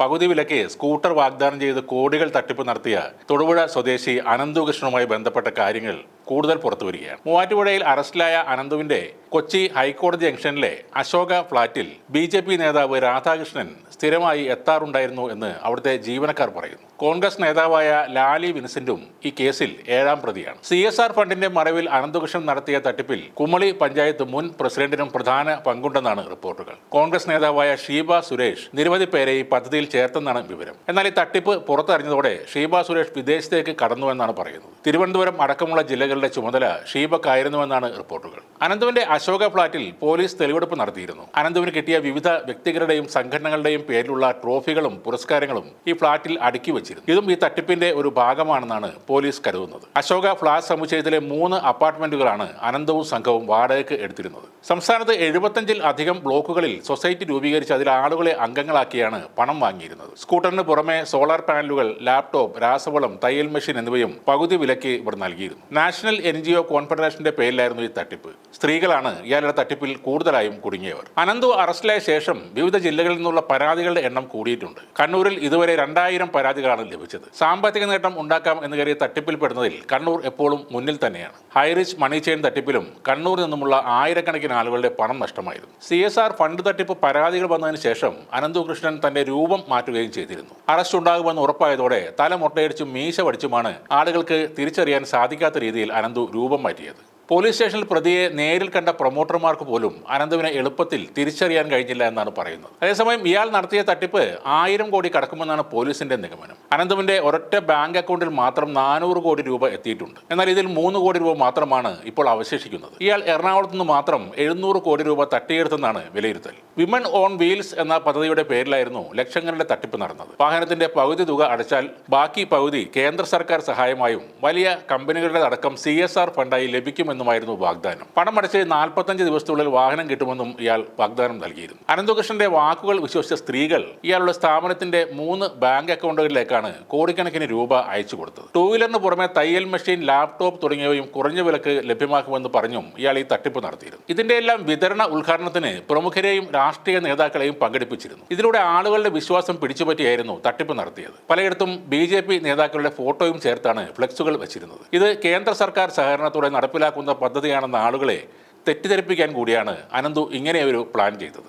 പകുതി വിലയ്ക്ക് സ്കൂട്ടർ വാഗ്ദാനം ചെയ്ത് കോടികൾ തട്ടിപ്പ് നടത്തിയ തൊടുപുഴ സ്വദേശി അനന്തുകൃഷ്ണനുമായി ബന്ധപ്പെട്ട കാര്യങ്ങൾ കൂടുതൽ പുറത്തു വരികയാണ്. മൂവാറ്റുപുഴയിൽ അറസ്റ്റിലായ അനന്തുവിന്റെ കൊച്ചി ഹൈക്കോടതി ജംഗ്ഷനിലെ അശോക ഫ്ളാറ്റിൽ ബി ജെ പി നേതാവ് രാധാകൃഷ്ണൻ സ്ഥിരമായി എത്താറുണ്ടായിരുന്നു എന്ന് അവിടുത്തെ ജീവനക്കാർ പറയുന്നു. കോൺഗ്രസ് നേതാവായ ലാലി വിൻസെന്റും ഈ കേസിൽ ഏഴാം പ്രതിയാണ്. സി എസ് ആർ ഫണ്ടിന്റെ മറവിൽ അനന്തകൃഷ്ണൻ നടത്തിയ തട്ടിപ്പിൽ കുമളി പഞ്ചായത്ത് മുൻ പ്രസിഡന്റിനും പ്രധാന പങ്കുണ്ടെന്നാണ് റിപ്പോർട്ടുകൾ. കോൺഗ്രസ് നേതാവായ ഷീബ സുരേഷ് നിരവധി പേരെ ഈ പദ്ധതിയിൽ ചേർത്തെന്നാണ് വിവരം. എന്നാൽ ഈ തട്ടിപ്പ് പുറത്തറിഞ്ഞതോടെ ഷീബ സുരേഷ് വിദേശത്തേക്ക് കടന്നുവെന്നാണ് പറയുന്നത്. തിരുവനന്തപുരം അടക്കമുള്ള ജില്ലകളുടെ ചുമതല ഷീബക്കായിരുന്നുവെന്നാണ് റിപ്പോർട്ടുകൾ. അനന്തുവിന്റെ അശോക ഫ്ളാറ്റിൽ പോലീസ് തെളിവെടുപ്പ് നടത്തിയിരുന്നു. അനന്തുവിന് കിട്ടിയ വിവിധ വ്യക്തികളുടെയും സംഘടനകളുടെയും പേരിലുള്ള ട്രോഫികളും പുരസ്കാരങ്ങളും ഈ ഫ്ളാറ്റിൽ അടുക്കി വച്ചിരുന്നു. ഇതും ഈ തട്ടിപ്പിന്റെ ഒരു ഭാഗമാണെന്നാണ് പോലീസ് കരുതുന്നത്. അശോക ഫ്ളാറ്റ് സമുച്ചയത്തിലെ മൂന്ന് അപ്പാർട്ട്മെന്റുകളാണ് അനന്തവും സംഘവും വാടകയ്ക്ക് എടുത്തിരുന്നത്. സംസ്ഥാനത്ത് എഴുപത്തഞ്ചിൽ അധികം ബ്ലോക്കുകളിൽ സൊസൈറ്റി രൂപീകരിച്ച് അതിൽ ആളുകളെ അംഗങ്ങളാക്കിയാണ് പണം വാങ്ങിയിരുന്നത്. സ്കൂട്ടറിന് പുറമെ സോളാർ പാനലുകൾ ലാപ്ടോപ്പ് രാസവളം തയ്യൽ മെഷീൻ എന്നിവയും പകുതി വിലയ്ക്ക് ഇവർ നൽകിയിരുന്നു. നാഷണൽ എൻ ജി ഒ കോൺഫെഡറേഷന്റെ പേരിലായിരുന്നു ഈ തട്ടിപ്പ്. സ്ത്രീകളാണ് ഇയാളുടെ തട്ടിപ്പിൽ കൂടുതലായും കുടുങ്ങിയവർ. അനന്തു അറസ്റ്റിലായ ശേഷം വിവിധ ജില്ലകളിൽ നിന്നുള്ള പരാതികളുടെ എണ്ണം കൂടിയിട്ടുണ്ട്. കണ്ണൂരിൽ ഇതുവരെ രണ്ടായിരം പരാതികളാണ് ലഭിച്ചത്. സാമ്പത്തിക നേട്ടം ഉണ്ടാക്കാം എന്ന് തട്ടിപ്പിൽ പെടുന്നതിൽ കണ്ണൂർ എപ്പോഴും മുന്നിൽ തന്നെയാണ്. ഹൈറിച്ച് മണി ചെയിൻ തട്ടിപ്പിലും കണ്ണൂരിൽ നിന്നുമുള്ള ആയിരക്കണക്കിന് ആളുകളുടെ പണം നഷ്ടമായിരുന്നു. സി എസ് ആർ ഫണ്ട് തട്ടിപ്പ് പരാതികൾ വന്നതിന് ശേഷം അനന്തു കൃഷ്ണൻ തന്റെ രൂപം മാറ്റുകയും ചെയ്തിരുന്നു. അറസ്റ്റ് ഉണ്ടാകുമെന്ന് ഉറപ്പായതോടെ തല മുട്ടയടിച്ചും മീശ പഠിച്ചുമാണ് ആളുകൾക്ക് തിരിച്ചറിയാൻ സാധിക്കാത്ത രീതിയിൽ അനന്തു രൂപം മാറ്റിയത്. പോലീസ് സ്റ്റേഷനിൽ പ്രതിയെ നേരിൽ കണ്ട പ്രൊമോട്ടർമാർക്ക് പോലും അനന്തുവിനെ എളുപ്പത്തിൽ തിരിച്ചറിയാൻ കഴിഞ്ഞില്ല എന്നാണ് പറയുന്നത്. അതേസമയം ഇയാൾ നടത്തിയ തട്ടിപ്പ് ആയിരം കോടി കടക്കുമെന്നാണ് പോലീസിന്റെ നിഗമനം. അനന്തുവിന്റെ ഒരൊറ്റ ബാങ്ക് അക്കൗണ്ടിൽ മാത്രം നാനൂറ് കോടി രൂപ എത്തിയിട്ടുണ്ട്. എന്നാൽ ഇതിൽ മൂന്ന് കോടി രൂപ മാത്രമാണ് ഇപ്പോൾ അവശേഷിക്കുന്നത്. ഇയാൾ എറണാകുളത്ത് നിന്ന് മാത്രം എഴുന്നൂറ് കോടി രൂപ തട്ടിയെടുത്തെന്നാണ് വിലയിരുത്തൽ. വിമൻ ഓൺ വീൽസ് എന്ന പദ്ധതിയുടെ പേരിലായിരുന്നു ലക്ഷങ്ങളുടെ തട്ടിപ്പ് നടന്നത്. വാഹനത്തിന്റെ പകുതി തുക അടച്ചാൽ ബാക്കി പകുതി കേന്ദ്ര സർക്കാർ സഹായമായും വലിയ കമ്പനികളുടെ അടക്കം സി എസ് ആർ ഫണ്ടായി ലഭിക്കുമെന്നുമായിരുന്നു വാഗ്ദാനം. പണം അടച്ച് നാൽപ്പത്തഞ്ച് ദിവസത്തിനുള്ളിൽ വാഹനം കിട്ടുമെന്നും ഇയാൾ വാഗ്ദാനം നൽകിയിരുന്നു. അനന്തകൃഷ്ണന്റെ വാക്കുകൾ വിശ്വസിച്ച സ്ത്രീകൾ ഇയാളുടെ സ്ഥാപനത്തിന്റെ മൂന്ന് ബാങ്ക് അക്കൗണ്ടുകളിലേക്കാണ് കോടിക്കണക്കിന് രൂപ അയച്ചു കൊടുത്തത്. ടൂ വീലറിന് പുറമെ തയ്യൽ മെഷീൻ ലാപ്ടോപ്പ് തുടങ്ങിയവയും കുറഞ്ഞ വിലക്ക് ലഭ്യമാക്കുമെന്ന് പറഞ്ഞും ഇയാൾ ഈ തട്ടിപ്പ് നടത്തിയിരുന്നു. ഇതിന്റെ എല്ലാം വിതരണ ഉദ്ഘാടനത്തിന് പ്രമുഖരെയും രാഷ്ട്രീയ നേതാക്കളെയും പങ്കെടുപ്പിച്ചിരുന്നു. ഇതിലൂടെ ആളുകളുടെ വിശ്വാസം പിടിച്ചുപറ്റിയായിരുന്നു തട്ടിപ്പ് നടത്തിയത്. പലയിടത്തും ബി നേതാക്കളുടെ ഫോട്ടോയും ചേർത്താണ് ഫ്ലെക്സുകൾ വെച്ചിരുന്നത്. ഇത് കേന്ദ്ര സർക്കാർ സഹകരണത്തോടെ നടപ്പിലാക്കുന്ന പദ്ധതിയാണെന്ന ആളുകളെ തെറ്റിദ്ധരിപ്പിക്കാൻ കൂടിയാണ് അനന്തു ഇങ്ങനെ ഒരു പ്ലാൻ ചെയ്തത്.